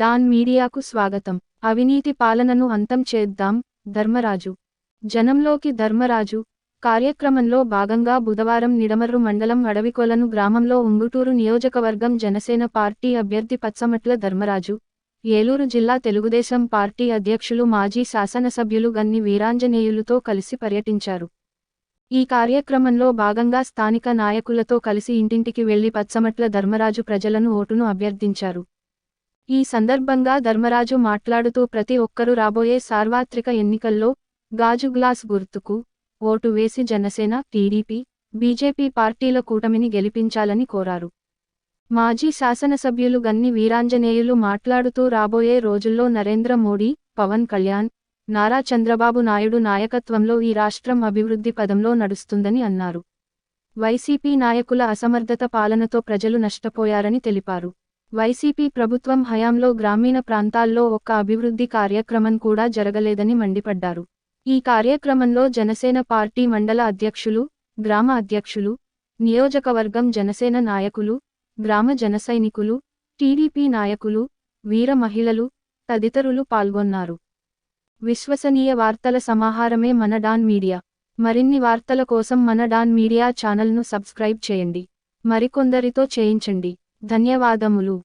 Don మీడియాకు స్వాగతం. అవినీతి పాలనను అంతం చేద్దాం ధర్మరాజు. జనంలోకి ధర్మరాజు. కార్యక్రమంలో భాగంగా బుధవారం నిడమర్రు మండలం అడవికొలను గ్రామంలో ఉంగుటూరు నియోజకవర్గం జనసేన పార్టీ అభ్యర్థి పచ్చమట్ల ధర్మరాజు. ఏలూరు జిల్లా తెలుగుదేశం పార్టీ అధ్యక్షులు మాజీ శాసనసభ్యులు గన్ని వీరాంజనేయులతో కలిసి పర్యటించారు. ఈ కార్యక్రమంలో భాగంగా స్థానిక నాయకులతో కలిసి ఇంటింటికి వెళ్ళి పచ్చమట్ల ధర్మరాజు ప్రజలను ఓటును అభ్యర్థించారు. ఈ సందర్భంగా ధర్మరాజు మాట్లాడుతూ ప్రతి ఒక్కరూ రాబోయే సార్వత్రిక ఎన్నికల్లో గాజు గ్లాస్ గుర్తుకు ఓటు వేసి జనసేన టీడీపీ బీజేపీ పార్టీల కూటమిని గెలిపించాలని కోరారు. మాజీ శాసనసభ్యులు గన్ని వీరాంజనేయులు మాట్లాడుతూ రాబోయే రోజుల్లో నరేంద్ర మోడీ పవన్ కళ్యాణ్ నారా చంద్రబాబు నాయుడు నాయకత్వంలో ఈ రాష్ట్రం అభివృద్ధి పదంలో నడుస్తుందని అన్నారు. వైసీపీ నాయకుల అసమర్థత పాలనతో ప్రజలు నష్టపోయారని తెలిపారు. వైసీపీ ప్రభుత్వం హయాంలో గ్రామీణ ప్రాంతాల్లో ఒక్క అభివృద్ధి కార్యక్రమం కూడా జరగలేదని మండిపడ్డారు. ఈ కార్యక్రమంలో జనసేన పార్టీ మండల అధ్యక్షులు గ్రామ అధ్యక్షులు నియోజకవర్గం జనసేన నాయకులు గ్రామ జనసైనికులు టీడీపీ నాయకులు వీర మహిళలు తదితరులు పాల్గొన్నారు. విశ్వసనీయ వార్తల సమాహారమే మన డాన్ మీడియా. మరిన్ని వార్తల కోసం మన డాన్ మీడియా ఛానల్ను సబ్స్క్రైబ్ చేయండి. మరికొందరితో చేయించండి. ధన్యవాదములు.